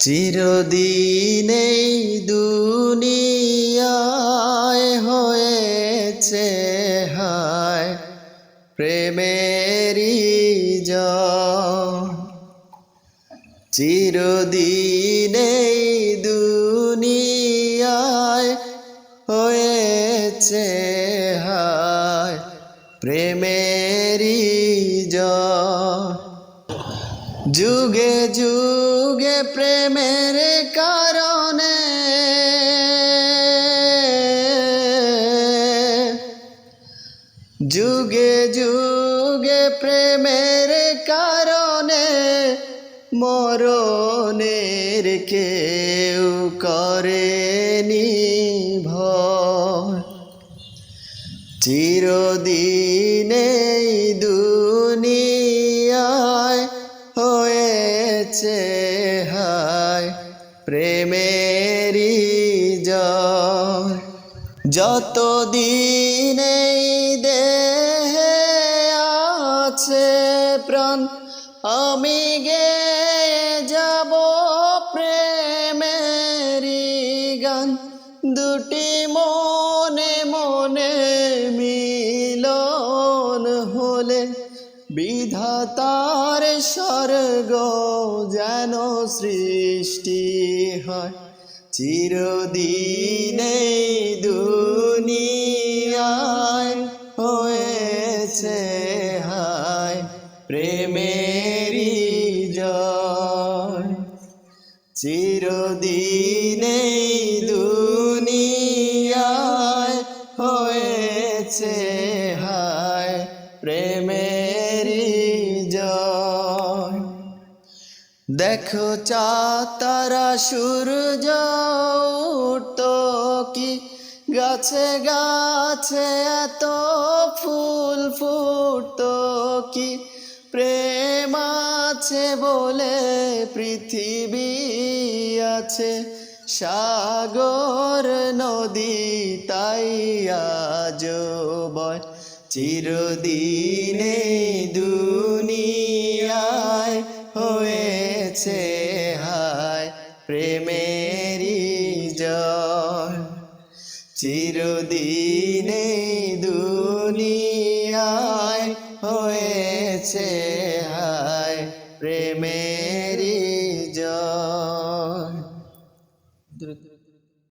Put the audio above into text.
চিরদিনে দুনিয়ায় হয়েছে হায় প্রেমেরই জয় চিরদিনে দুনিয়ায় হয়েছে হায় প্রেমেরই জয় যুগে যুগে প্রেমের কারণে। যুগে যুগে প্রেমের কারণে মরণের কেউ করেনি ভয়। চিরদিনে দুনিয়ায় হয়েছে হায় প্রেমেরই জয় যত দিনে দেহে আছে প্রাণ, আমি গে যাব প্রেমেরই গান। দুটি মনে মনে মিলন হলে বিধাতার স্বর্গ যেন সৃষ্টি হয়। চিরদিনে দুনিয়ায় হয়েছে হায় প্রেমেরই জয়। চিরদিনে দুনিয়ায় হয়েছে হায় জয়। দেখো চা তারা সূর্য উঠতো কি? গাছে গাছে এত ফুল ফুটতো কি? প্রেম আছে বলে পৃথিবী আছে। সাগর নদী তাই আজ বয় চিরদিনে দুনিয়ায় হয়েছে হায় প্রেমেরি জয়। চিরদিনে দুনিয়ায় হয়েছে হায় প্রেমের জয়।